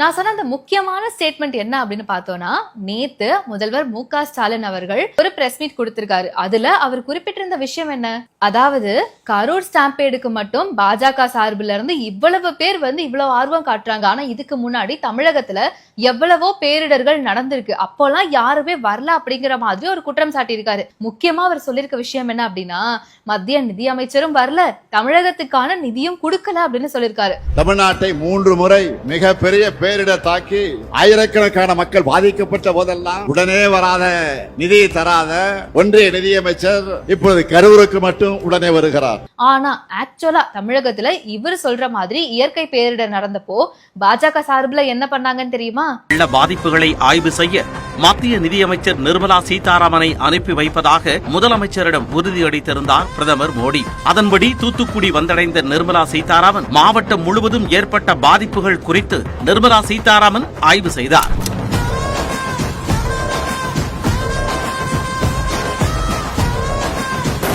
நான் சொன்ன அந்த முக்கியமான ஸ்டேட்மெண்ட் என்ன அப்படின்னு பார்த்தோம்னா நேத்து முதல்வர் மு க ஸ்டாலின் அவர்கள் ஒரு பிரஸ் மீட் கொடுத்திருக்காரு. அதுல அவர் குறிப்பிட்டிருந்த விஷயம் என்ன? அதாவது கரூர் ஸ்டாம்பேடுக்கு மட்டும் பாஜக சார்பில் இருந்து இவ்வளவு பேர் வந்து இவ்வளவு ஆர்வம் காட்டுறாங்க. ஆனா இதுக்கு முன்னாடி தமிழகத்துல எவ்வளவோ பேரிடர்கள் நடந்திருக்கு. அப்போல்லாம் யாருமே வரல அப்படிங்கிற மாதிரி ஒரு குற்றம் சாட்டியிருக்காரு. முக்கியமா அவர் சொல்லியிருக்க விஷயம் என்ன அப்படின்னா மத்திய நிதி அமைச்சரும் வரல தமிழகத்துக்கான நிதியும் கொடுக்கல அப்படின்னு சொல்லியிருக்காரு. தமிழ்நாட்டை மூன்று முறை மிக பேரிடர் தாக்கி ஆயிரக்கணக்கான மக்கள் பாதிக்கப்பட்ட போதெல்லாம் உடனே வராத நிதி தராத ஒன்றிய நிதியமைச்சர் இப்பொழுது கரூருக்கு மட்டும் உடனே வருகிறார். ஆனா ஆக்சுவலா தமிழகத்துல இவர் சொல்ற மாதிரி இயற்கை பேரிடர் நடந்தப்போ பாஜக சார்புல என்ன பண்ணாங்கன்னு தெரியுமா? வெள்ள பாதிப்புகளை ஆய்வு செய்ய மத்திய நிதியமைச்சர் நிர்மலா சீதாராமனை அனுப்பி வைப்பதாக முதலமைச்சரிடம் உறுதியளித்திருந்தார் பிரதமர் மோடி. அதன்படி தூத்துக்குடி வந்தடைந்த நிர்மலா சீதாராமன் மாவட்டம் முழுவதும் ஏற்பட்ட பாதிப்புகள் குறித்து நிர்மலா சீதாராமன் ஆய்வு செய்தார்.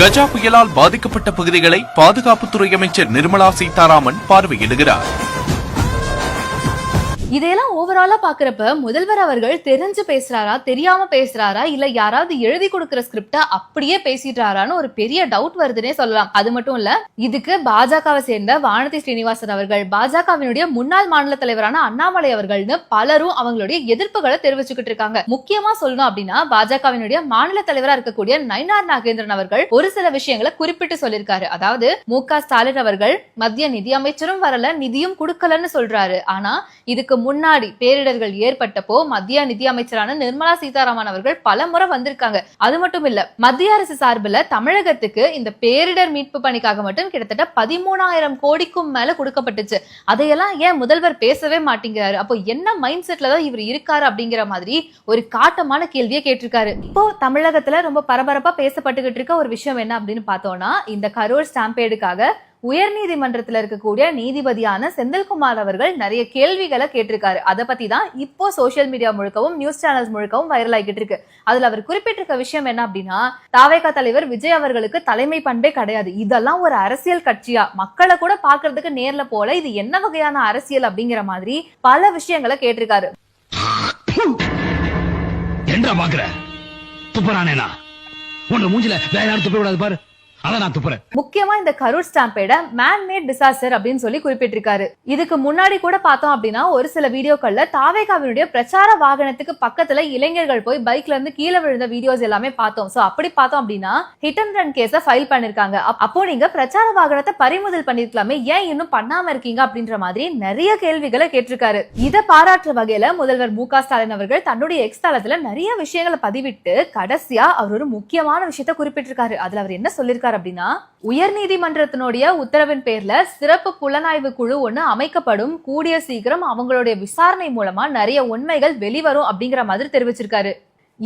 கஜா புயலால் பாதிக்கப்பட்ட பகுதிகளை பாதுகாப்புத்துறை அமைச்சர் நிர்மலா சீதாராமன் பார்வையிடுகிறார். இதையெல்லாம் ஓவராலா பாக்குறப்ப முதல்வர் அவர்கள் தெரிஞ்சு பேசுறாரா தெரியாம பேசுறாரா இல்ல யாராவது எழுதி கொடுக்கிற ஸ்கிரிப்டா அப்படியே பேசிட்டாரான்னு ஒரு பெரிய டவுட் வருதுன்னே சொல்லலாம். அது மட்டும் இல்ல இதுக்கு பாஜகவை சேர்ந்த வானதி ஸ்ரீனிவாசன் அவர்கள் பாஜகவினுடைய முன்னாள் மாநில தலைவரான அண்ணாமலை அவர்கள்னு பலரும் அவங்களுடைய எதிர்ப்புகளை தெரிவிச்சுக்கிட்டு இருக்காங்க. முக்கியமா சொல்லணும் அப்படின்னா பாஜகவினுடைய மாநில தலைவரா இருக்கக்கூடிய நயினார் நாகேந்திரன் அவர்கள் ஒரு சில விஷயங்களை குறிப்பிட்டு சொல்லியிருக்காரு. அதாவது மு க ஸ்டாலின் அவர்கள் மத்திய நிதி அமைச்சரும் வரல நிதியும் கொடுக்கலன்னு சொல்றாரு. ஆனா இதுக்கு முன்னாடி பேரிடர்கள் ஏற்பட்டப்போ மத்திய நிதி அமைச்சரான நிர்மலா சீதாராமன் அவர்கள் பல முறை வந்திருக்காங்க. அது மட்டும் இல்ல மத்திய அரசு சார்பில் தமிழகத்துக்கு இந்த பேரிடர் மீட்பு பணிக்காக மட்டும் கிட்டத்தட்ட பதிமூணாயிரம் கோடிக்கும் மேல கொடுக்கப்பட்டுச்சு. அதையெல்லாம் ஏன் முதல்வர் பேசவே மாட்டேங்கிறாரு? அப்போ என்ன மைண்ட் செட்ல தான் இவர் இருக்காரு அப்படிங்கிற மாதிரி ஒரு காட்டமான கேள்வியை கேட்டிருக்காரு. இப்போ தமிழகத்துல ரொம்ப பரபரப்பா பேசப்பட்டுக்கிட்டு இருக்க ஒரு விஷயம் என்ன அப்படின்னு பார்த்தோம்னா இந்த கரூர் ஸ்டாம்பேடுக்காக உயர்நீதிமன்றத்தில் இருக்கக்கூடிய நீதிபதியான செந்தில்குமார் அவர்கள் நிறைய கேள்விகளை கேட்டிருக்காரு. அதை பத்தி தான் இப்போ சோசியல் மீடியா முழுக்கவும் நியூஸ் சேனல்ஸ் முழுக்கவும் வைரல் ஆகிட்டு இருக்கு. அதுல அவர் குறிப்பிட்டிருக்க விஷயம் என்ன அப்படின்னா தாவேகா தலைவர் விஜய் அவர்களுக்கு தலைமை பண்பே கிடையாது. இதெல்லாம் ஒரு அரசியல் கட்சியா? மக்களை கூட பாக்குறதுக்கு நேர்ல போல இது என்ன வகையான அரசியல் அப்படிங்கிற மாதிரி பல விஷயங்களை கேட்டிருக்காரு. என்ன பாக்குற? துப்புறானேனா? உன்ன மூஞ்சில வேற யாரும் துப்ப பாரு. முக்கியமா இந்த கரூர் ஸ்டாம்பேட மேன் மேட் டிசாஸ்டர் அப்படின்னு சொல்லி குறிப்பிட்டிருக்காரு. இதுக்கு முன்னாடி கூட பார்த்தோம் அப்படின்னா ஒரு சில வீடியோக்கள்ல தாவேகாவினுடைய பிரச்சார வாகனத்துக்கு பக்கத்துல இளைஞர்கள் போய் பைக்ல இருந்து கீழே விழுந்த வீடியோஸ் எல்லாமே பார்த்தோம். சோ அப்படி பார்த்தோம் அப்படின்னா ஹிட் அண்ட் ரன் கேஸ ஃபைல் பண்ணிருக்காங்க. அப்போ நீங்க பிரச்சார வாகனத்தை பறிமுதல் பண்ணிருக்கலாமே ஏன் இன்னும் பண்ணாம இருக்கீங்க அப்படின்ற மாதிரி நிறைய கேள்விகளை கேட்டிருக்காரு. இத பாராட்டுற வகையில முதல்வர் மு ஸ்டாலின் அவர்கள் தன்னுடைய எக்ஸ் தளத்துல நிறைய விஷயங்களை பதிவிட்டு கடைசியா அவர் ஒரு முக்கியமான விஷயத்த குறிப்பிட்டிருக்காரு. அதுல அவர் என்ன சொல்லிருக்காரு சொல்லியிருக்காரு அப்படின்னா உயர்நீதிமன்றத்தினுடைய உத்தரவின் பேர்ல சிறப்பு புலனாய்வு குழு ஒண்ணு அமைக்கப்படும். கூடிய சீக்கிரம் அவங்களுடைய விசாரணை மூலமா நிறைய உண்மைகள் வெளிவரும் அப்படிங்கிற மாதிரி தெரிவிச்சிருக்காரு.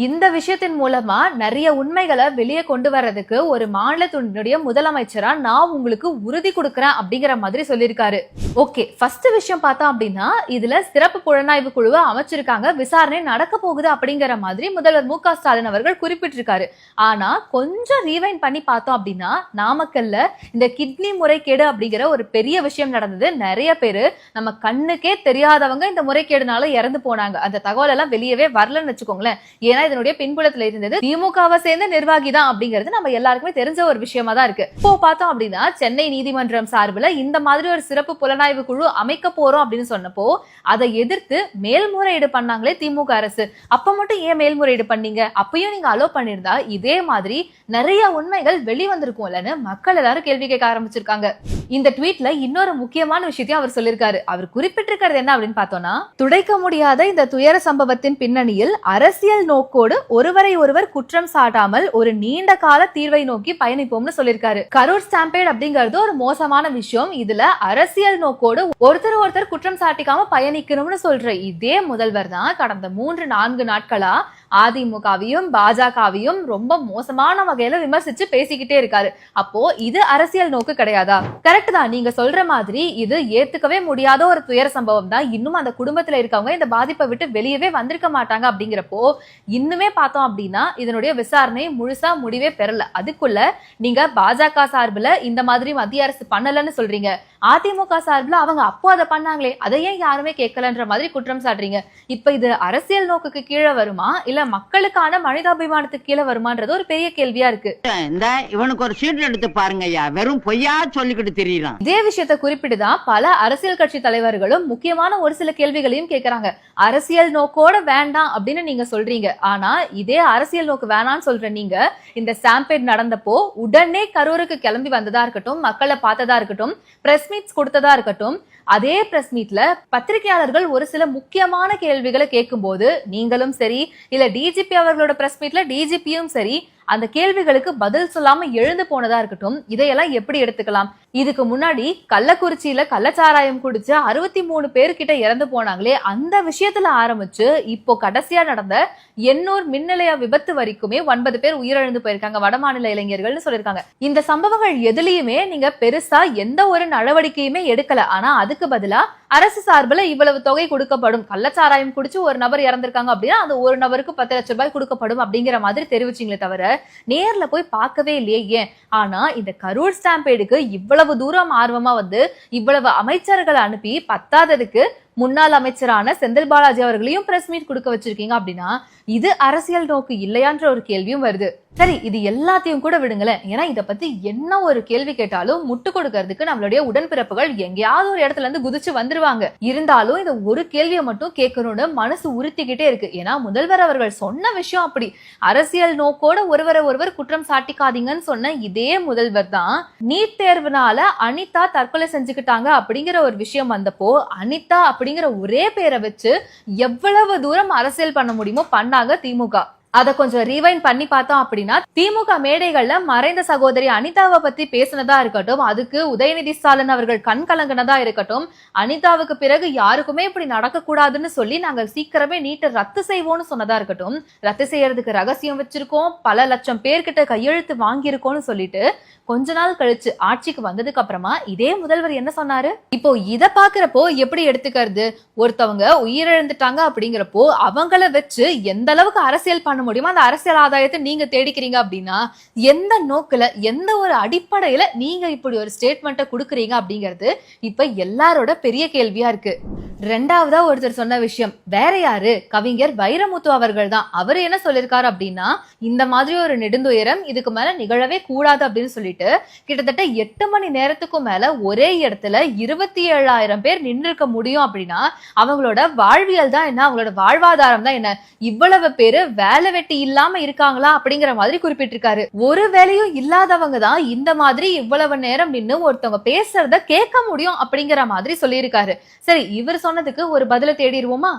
இந்த விஷயத்தின் மூலமா நிறைய உண்மைகளை வெளியே கொண்டு வர்றதுக்கு ஒரு மாநிலத்தினுடைய முதலமைச்சரா நான் உங்களுக்கு உறுதி கொடுக்கறேன் அப்படிங்கிற மாதிரி சொல்லியிருக்காரு. ஓகே ஃபர்ஸ்ட் விஷயம் பார்த்தோம் அப்படின்னா இதுல சிறப்பு புலனாய்வு குழுவை அமைச்சிருக்காங்க. விசாரணை நடக்க போகுது அப்படிங்கிற மாதிரி முதல்வர் மு க ஸ்டாலின் அவர்கள் குறிப்பிட்டிருக்காரு. ஆனா கொஞ்சம் ரீவைன் பண்ணி பார்த்தோம் அப்படின்னா நாமக்கல்ல இந்த கிட்னி முறைகேடு அப்படிங்கிற ஒரு பெரிய விஷயம் நடந்தது. நிறைய பேரு நம்ம கண்ணுக்கே தெரியாதவங்க இந்த முறைகேடுனால இறந்து போனாங்க. அந்த தகவல் எல்லாம் வெளியவே வரலன்னு வச்சுக்கோங்களேன். ஏன்னா தான் இதனுடைய பின்புலத்துல இருந்தது திமுகவை சேர்ந்த நிர்வாகி தான் அப்படிங்கிறது நம்ம எல்லாருக்குமே தெரிஞ்ச ஒரு விஷயமா தான் இருக்கு. இப்போ பார்த்தோம் அப்படின்னா சென்னை நீதிமன்றம் சார்பில் இந்த மாதிரி ஒரு சிறப்பு புலனாய்வு குழு அமைக்க போறோம் அப்படின்னு சொன்னப்போ அதை எதிர்த்து மேல்முறையீடு பண்ணாங்களே திமுக அரசு. அப்ப மட்டும் ஏன் மேல்முறையீடு பண்ணீங்க? அப்பயும் நீங்க அலோ பண்ணிருந்தா இதே மாதிரி நிறைய உண்மைகள் வெளிவந்திருக்கும் இல்லைன்னு மக்கள் எல்லாரும் கேள்வி கேட்க ஆரம்பிச்சிருக்காங்க. இந்த ட்வீட்ல இன்னொரு முக்கியமான விஷயத்தையும் அவர் சொல்லியிருக்காரு. அவர் குறிப்பிட்டிருக்கிறது என்ன அப்படின்னு பார்த்தோம்னா துடைக்க முடியாத இந்த துயர சம்பவத்தின் பின்னணியில் அரசியல் நோக்கம் நோக்கோடு ஒருவரை ஒருவர் குற்றம் சாட்டாமல் ஒரு நீண்ட கால தீர்வை நோக்கி பயணிப்போம்னு சொல்லியிருக்காரு. கரூர் ஸ்டாம்பேட் அப்படிங்கிறது ஒரு மோசமான விஷயம். இதுல அரசியல் நோக்கோடு ஒருத்தர் ஒருத்தர் குற்றம் சாட்டிக்காம பயணிக்கணும்னு சொல்ற இதே முதல்வர் தான் கடந்த மூன்று நான்கு நாட்களா அதிமுகவையும் பாஜகவையும் ரொம்ப மோசமான வகையில விமர்சிச்சு பேசிக்கிட்டே இருக்காரு. அப்போ இது அரசியல் நோக்கு கிடையாதா? கரெக்ட் தான். நீங்க சொல்ற மாதிரி இது ஏத்துக்கவே முடியாத ஒரு துயர சம்பவம் தான். இன்னும் அந்த குடும்பத்துல இருக்கவங்க இந்த பாதிப்பை விட்டு வெளியவே வந்திருக்க மாட்டாங்க அப்படிங்கிறப்போ இன்னுமே பார்த்தோம் அப்படின்னா இதனுடைய விசாரணை முழுசா முடிவே பெறல. அதுக்குள்ள நீங்க பாஜக சார்பில் இந்த மாதிரி மத்திய அரசு பண்ணலன்னு சொல்றீங்க. அதிமுக சார்பில் அவங்க அப்போ அதை பண்ணாங்களே. அதை ஏன் யாருமே கேட்கலன்ற மாதிரி குற்றம் சாட்டுறீங்க. இப்ப இது அரசியல் நோக்குக்கு கீழே வருமா? இல்ல மக்களுக்கான மனிதாபிமானத்துக்கு கீழே வருமான்றது ஒரு பெரிய கேள்வியா இருக்கு. இந்த இவனுக்கு ஒரு சீட் எடுத்து பாருங்க ஐயா வெறும் பொய்யா சொல்லிக்கிட்டு தெரியலாம் இதே விஷயத்தை குறிப்பிட்டுதான் பல அரசியல் கட்சி தலைவர்களும் முக்கியமான ஒரு சில கேள்விகளையும் கேக்குறாங்க. அரசியல் நோக்கோட வேண்டாம் அப்படின்னு நீங்க சொல்றீங்க. ஆனா இதே அரசியல் நோக்கு வேணாம்னு சொல்ற நீங்க இந்த ஸ்டாம்பேட் நடந்தப்போ உடனே கரூருக்கு கிளம்பி வந்ததா இருக்கட்டும் மக்களை பார்த்ததா இருக்கட்டும் பிரஸ் மீட்ஸ் கொடுத்ததா இருக்கட்டும் அதே பிரஸ் மீட்ல பத்திரிகையாளர்கள் ஒரு சில முக்கியமான கேள்விகளை கேட்கும்போது நீங்களும் சரி இல்ல டிஜிபி அவர்களோட பிரஸ் மீட்ல டிஜிபியும் சரி அந்த கேள்விகளுக்கு பதில் சொல்லாம எழுந்து போனதா இருக்கட்டும் இதையெல்லாம் எப்படி எடுத்துக்கலாம்? இதுக்கு முன்னாடி கள்ளக்குறிச்சியில கள்ளச்சாராயம் குடிச்சு அறுபத்தி மூணு பேர்கிட்ட இறந்து போனாங்களே அந்த விஷயத்துல ஆரம்பிச்சு இப்போ கடைசியா நடந்த எண்ணூர் மின் நிலைய விபத்து வரைக்குமே ஒன்பது பேர் உயிரிழந்து போயிருக்காங்க வடமாநில இளைஞர்கள்னு சொல்லியிருக்காங்க. இந்த சம்பவங்கள் எதுலயுமே நீங்க பெருசா எந்த ஒரு நடவடிக்கையுமே எடுக்கல. ஆனா அதுக்கு பதிலா அரசு சார்பில் இவ்வளவு தொகை கொடுக்கப்படும். கள்ளச்சாராயம் குடிச்சு ஒரு நபர் இறந்திருக்காங்க அப்படின்னா அந்த ஒரு நபருக்கு பத்து லட்சம் ரூபாய் கொடுக்கப்படும் அப்படிங்கிற மாதிரி தெரிவிச்சீங்களே தவிர நேர்ல போய் பார்க்கவே இல்லையே ஏன்? ஆனா இந்த கரூர் ஸ்டாம்பேடுக்கு இவ்வளவு தூரம் ஆர்வமா வந்து இவ்வளவு அமைச்சர்களை அனுப்பி பத்தாததுக்கு முன்னாள் அமைச்சரான செந்தில் பாலாஜி அவர்களையும் பிரஸ் மீட் கொடுக்க வச்சிருக்கீங்க அப்படின்னா இது அரசியல் நோக்கு இல்லையான்ற ஒரு கேள்வியும் வருது. சரி இது எல்லாத்தையும் கூட விடுங்களேன். ஏன்னா இத பத்தி என்ன ஒரு கேள்வி கேட்டாலும் முட்டு கொடுக்கறதுக்கு நம்மளுடைய உடன்பிறப்புகள் எங்கேயாவது ஒரு இடத்துல இருந்து குதிச்சு வந்துருவாங்க. இருந்தாலும் இந்த ஒரு கேள்வியை மட்டும் கேட்கணும்னு மனசு உறுத்திக்கிட்டே இருக்கு. ஏன்னா முதல்வர் அவர்கள் சொன்ன விஷயம் அப்படி. அரசியல் நோக்கோட ஒருவரை ஒருவர் குற்றம் சாட்டிக்காதீங்கன்னு சொன்ன இதே முதல்வர் தான் நீட் தேர்வுனால அனிதா தற்கொலை செஞ்சுக்கிட்டாங்க அப்படிங்கிற ஒரு விஷயம் வந்தப்போ அனிதா அப்படிங்கிற ஒரே பேரை வச்சு எவ்வளவு தூரம் அரசியல் பண்ண முடியுமோ பண்ணாங்க திமுக. அதை கொஞ்சம் ரீவைண்ட் பண்ணி பார்த்தோம் அப்படின்னா திமுக மேடைகள்ல மறைந்த சகோதரி அனிதாவை பத்தி பேசினதா இருக்கட்டும் அதுக்கு உதயநிதி ஸ்டாலின் அவர்கள் கண் கலங்கினதா இருக்கட்டும் அனிதாவுக்கு பிறகு யாருக்குமே இப்படி நடக்க கூடாதுன்னு சொல்லி நாங்க சீக்கிரமே நீட்டை ரத்து செய்வோம்னு சொன்னதா இருக்கட்டும். ரத்து செய்யறதுக்கு ரகசியம் வச்சிருக்கோம் பல லட்சம் பேர்கிட்ட கையெழுத்து வாங்கியிருக்கோம்னு சொல்லிட்டு கொஞ்ச நாள் கழிச்சு ஆட்சிக்கு வந்ததுக்கு அப்புறமா இதே முதல்வர் என்ன சொன்னாரு? இப்போ இத பாக்குறப்போ எப்படி எடுத்துக்கிறது? ஒருத்தவங்க உயிரிழந்துட்டாங்க அப்படிங்கிறப்போ அவங்கள வச்சு எந்த அளவுக்கு அரசியல் பண்ண முடியுமோ? அந்த அரசியல் ஆதாயத்தை நீங்க தேடிக்கிறீங்க அப்படின்னா எந்த நோக்குல எந்த ஒரு அடிப்படையில நீங்க இப்படி ஒரு ஸ்டேட்மெண்ட்டை கொடுக்குறீங்க அப்படிங்கிறது இப்ப எல்லாரோட பெரிய கேள்வியா இருக்கு. ரெண்டாவதா ஒருத்தர் சொன்ன விஷயம் வேற யாரு? கவிஞர் வைரமுத்து அவர்கள் தான். அவர் என்ன சொல்லியிருக்காரு அப்படின்னா இந்த மாதிரி ஒரு நெடுந்துயரம் இதுக்கு மேல நிகழவே கூடாது அப்படின்னு சொல்லிட்டு கிட்டத்தட்ட எட்டு மணி நேரத்துக்கும் மேல ஒரே இடத்துல இருபத்தி ஏழாயிரம் பேர் நின்று இருக்க முடியும் அப்படின்னா அவங்களோட வாழ்வியல் தான் என்ன? அவங்களோட வாழ்வாதாரம் தான் என்ன? இவ்வளவு பேரு வேலை வெட்டி இல்லாம இருக்காங்களா அப்படிங்கிற மாதிரி குறிப்பிட்டிருக்காரு. ஒரு வேலையும் இல்லாதவங்க தான் இந்த மாதிரி இவ்வளவு நேரம் நின்று ஒருத்தவங்க பேசுறத கேட்க முடியும் அப்படிங்கிற மாதிரி சொல்லியிருக்காரு. சரி இவர் சொன்னதுக்கு ஒரு பதில தேடிடுவோமா?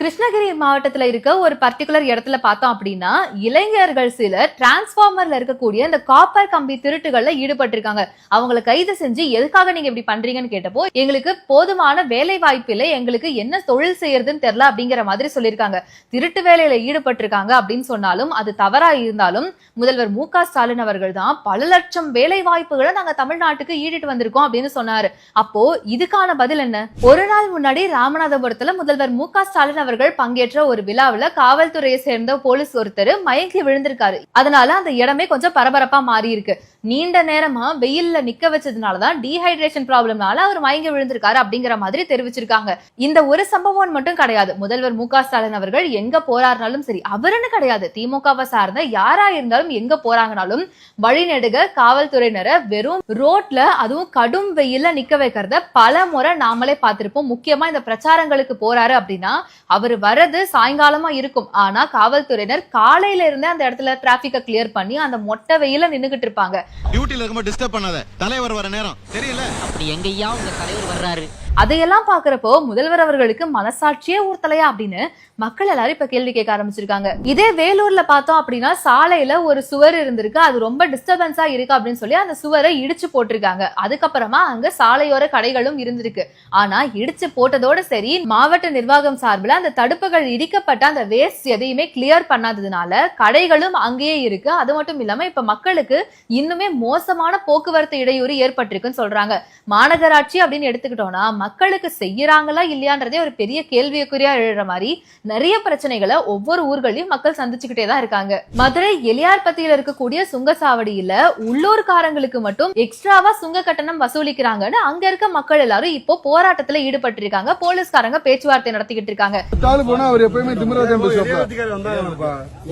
கிருஷ்ணகிரி மாவட்டத்துல இருக்க ஒரு பர்டிகுலர் இடத்துல பார்த்தோம் அப்படின்னா இளைஞர்கள் சிலர் டிரான்ஸ்ஃபார்மர்ல இருக்கக்கூடிய இந்த காப்பர் கம்பி திருட்டுகள்ல ஈடுபட்டிருக்காங்க. அவங்கள கைது செஞ்சு எதுக்காக நீங்க இப்படி பண்றீங்கன்னு கேட்டப்போ எங்களுக்கு போதுமான வேலை வாய்ப்பு இல்லை எங்களுக்கு என்ன தொழில் செய்யறதுன்னு தெரியல அப்படிங்கிற மாதிரி சொல்லியிருக்காங்க. திருட்டு வேலையில ஈடுபட்டிருக்காங்க அப்படின்னு சொன்னாலும் அது தவறா இருந்தாலும் முதல்வர் மு க ஸ்டாலின் அவர்கள் தான் பல லட்சம் வேலை வாய்ப்புகளை நாங்க தமிழ்நாட்டுக்கு ஈடிட்டு வந்திருக்கோம் அப்படின்னு சொன்னாரு. அப்போ இதுக்கான பதில் என்ன? ஒரு நாள் முன்னாடி ராமநாதபுரத்துல முதல்வர் மு க ஸ்டாலின் மாணவர்கள் பங்கேற்ற ஒரு விழாவில் காவல்துறையை சேர்ந்த போலீஸ் ஒருத்தர் மயங்கி விழுந்திருக்காரு. அதனால அந்த இடமே கொஞ்சம் பரபரப்பா மாறி இருக்கு நீண்ட நேரமா வெயில்ல நிக்க வச்சதுனாலதான் டீஹைட்ரேஷன் ப்ராப்ளம்னால அவர் மயங்கி விழுந்திருக்காரு அப்படிங்கிற மாதிரி தெரிவிச்சிருக்காங்க. இந்த ஒரு சம்பவம் மட்டும் கிடையாது. முதல்வர் மு ஸ்டாலின் அவர்கள் எங்க போறாருனாலும் சரி அவருன்னு கிடையாது. திமுகவை சார்ந்த யாரா இருந்தாலும் எங்க போறாங்கனாலும் வழிநெடுக காவல்துறையினரை வெறும் ரோட்ல அதுவும் கடும் வெயில்ல நிக்க வைக்கிறத பல முறை நாமளே பார்த்திருப்போம். முக்கியமா இந்த பிரச்சாரங்களுக்கு போறாரு அப்படின்னா அவர் வர்றது சாயங்காலமா இருக்கும். ஆனா காவல்துறையினர் காலையில இருந்தே அந்த இடத்துல டிராபிக்க கிளியர் பண்ணி அந்த மொட்டை வெயில நின்னுகிட்டு இருப்பாங்க. டியூட்டில இருக்கும்போது டிஸ்டர்ப் பண்ணாத. தலைவர் வர நேரம். தெரியல? அப்படி எங்கய்யா உங்க தலைவர் வர்றாரு. அதையெல்லாம் பாக்குறப்போ முதல்வர் அவர்களுக்கு மனசாட்சியே ஊர்த்தலையா அப்படின்னு மக்கள் எல்லாரும் இப்ப கேள்வி கேட்க ஆரம்பிச்சிருக்காங்க. இதே வேலூர்ல பார்த்தோம் அப்படின்னா சாலையில ஒரு சுவர் இருந்திருக்கு. அது ரொம்ப டிஸ்டர்பன்ஸா இருக்கு அப்படின்னு சொல்லி அந்த சுவரை இடிச்சு போட்டிருக்காங்க. அதுக்கப்புறமா அங்க சாலையோர கடைகளும் இருந்திருக்கு. ஆனா இடிச்சு போட்டதோட சரி மாவட்ட நிர்வாகம் சார்பில் அந்த தடுப்புகள் இடிக்கப்பட்ட அந்த வேஸ்ட் எதையுமே கிளியர் பண்ணாததுனால கடைகளும் அங்கேயே இருக்கு. அது மட்டும் இல்லாம இப்ப மக்களுக்கு இன்னுமே மோசமான போக்குவரத்து இடையூறு ஏற்பட்டிருக்குன்னு சொல்றாங்க. மாநகராட்சி அப்படின்னு எடுத்துக்கிட்டோம்னா மக்களுக்கு செய்யறாங்களா இல்லையான்றதே ஒரு பெரிய கேள்விக்குறியா எழுற மாதிரி நிறைய பிரச்சனைகளை ஒவ்வொரு ஊர்களையும் மக்கள் சந்திச்சுக்கிட்டே தான் இருக்காங்க. மதுரை எலியார்பத்தியில இருக்கக்கூடிய சுங்கசாவடியில உள்ளூர்காரங்களுக்கு மட்டும் எக்ஸ்ட்ராவா சுங்க கட்டணம் வசூலிக்கிறாங்கன்னு அங்க இருக்க மக்கள் எல்லாரும் இப்போ போராட்டத்துல ஈடுபட்டிருக்காங்க. போலீஸ்காரங்க பேச்சுவார்த்தை நடத்திக்கிட்டு இருக்காங்க.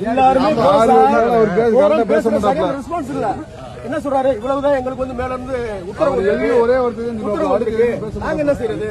எல்லாருமே ஒரு என்ன சொல்றாரு? இவ்வளவுதான் எங்களுக்கு வந்து மேல இருந்து உத்தரவு எழுதி ஒரே சொல்லுவாப்ல. உத்தரவு இருக்கு. நாங்க என்ன செய்யறது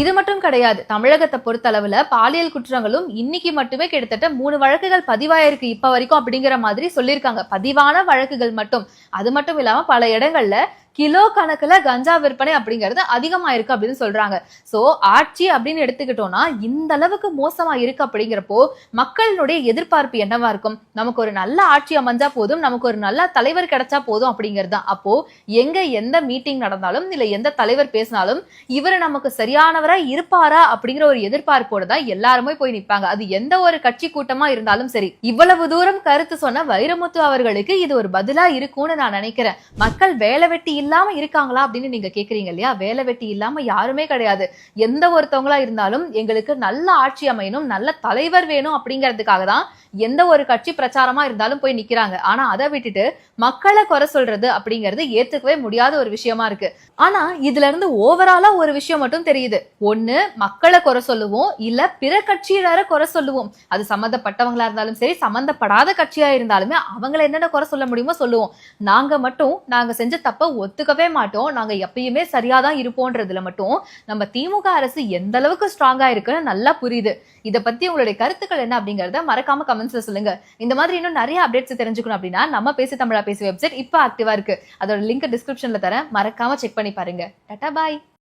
இது மட்டும் கிடையாது. தமிழகத்தை பொறுத்தளவுல பாலியல் குற்றங்களும் இன்னைக்கு மட்டுமே கிட்டத்தட்ட மூணு வழக்குகள் பதிவாயிருக்கு இப்ப வரைக்கும் அப்படிங்கிற மாதிரி சொல்லியிருக்காங்க. பதிவான வழக்குகள் மட்டும். அது மட்டும் இல்லாம பல இடங்கள்ல கிலோ கணக்குல கஞ்சா விற்பனை அப்படிங்கிறது அதிகமா இருக்கு அப்படின்னு சொல்றாங்க. சோ ஆட்சி அப்படின்னு எடுத்துக்கிட்டோம்னா இந்த அளவுக்கு மோசமா இருக்கு அப்படிங்கிறப்போ மக்களினுடைய எதிர்பார்ப்பு என்னவா இருக்கும்? நமக்கு ஒரு நல்ல ஆட்சி அமைஞ்சா போதும் நமக்கு ஒரு நல்ல தலைவர் கிடைச்சா போதும் அப்படிங்கிறது தான். அப்போ எங்க எந்த மீட்டிங் நடந்தாலும் இல்ல எந்த தலைவர் பேசினாலும் இவர் நமக்கு சரியானவரா இருப்பாரா அப்படிங்கிற ஒரு எதிர்பார்ப்போட தான் எல்லாருமே போய் நிப்பாங்க. அது எந்த ஒரு கட்சி கூட்டமா இருந்தாலும் சரி. இவ்வளவு தூரம் கருத்து சொன்ன வைரமுத்து அவர்களுக்கு இது ஒரு பதிலா இருக்கும்னு நான் நினைக்கிறேன். மக்கள் வேலை வெட்டி இல்லாம இருக்காங்களா அப்படின்னு நீங்க கேக்குறீங்க இல்லையா? வேலை வெட்டி இல்லாம யாருமே கிடையாது. எந்த ஒருத்தவங்களா இருந்தாலும் எங்களுக்கு நல்ல ஆட்சி அமையணும் நல்ல தலைவர் வேணும் அப்படிங்கிறதுக்காக தான் எந்த ஒரு கட்சி பிரச்சாரமா இருந்தாலும் போய் நிக்கிறாங்க. ஆனா அதை விட்டுட்டு மக்களை குறை சொல்றது அப்படிங்கிறது ஏத்துக்கவே முடியாத ஒரு விஷயமா இருக்கு. ஆனா இதுல இருந்து ஓவராலா ஒரு விஷயம் மட்டும் தெரியுது. ஒண்ணு மக்களை குறை சொல்லுவோம் இல்ல பிற கட்சியினரை குறை சொல்லுவோம். அது சம்மந்தப்பட்டவங்களா இருந்தாலும் சரி சம்மந்தப்படாத கட்சியா இருந்தாலுமே அவங்கள என்னென்ன குறை சொல்ல முடியுமோ சொல்லுவோம். நாங்க மட்டும் நாங்க செஞ்ச தப்ப ஒத்துக்கவே மாட்டோம். நாங்க எப்பயுமே சரியாதான் இருப்போன்றதுல மட்டும் நம்ம திமுக அரசு எந்த அளவுக்கு ஸ்ட்ராங்கா இருக்குன்னு நல்லா புரியுது. இத பத்தி உங்களுடைய கருத்துக்கள் என்ன அப்படிங்கறத மறக்காம கமெண்ட்ஸ்ல சொல்லுங்க. இந்த மாதிரி இன்னும் நிறைய அப்டேட்ஸ் தெரிஞ்சுக்கணும் அப்படின்னா நம்ம பேசி தமிழா பேசி வெப்சைட் இப்போ ஆக்டிவா இருக்கு. அதோட லிங்க் டிஸ்கிரிப்ஷன்ல தரேன். மறக்காம செக் பண்ணி பாருங்க. டட்டா பாய்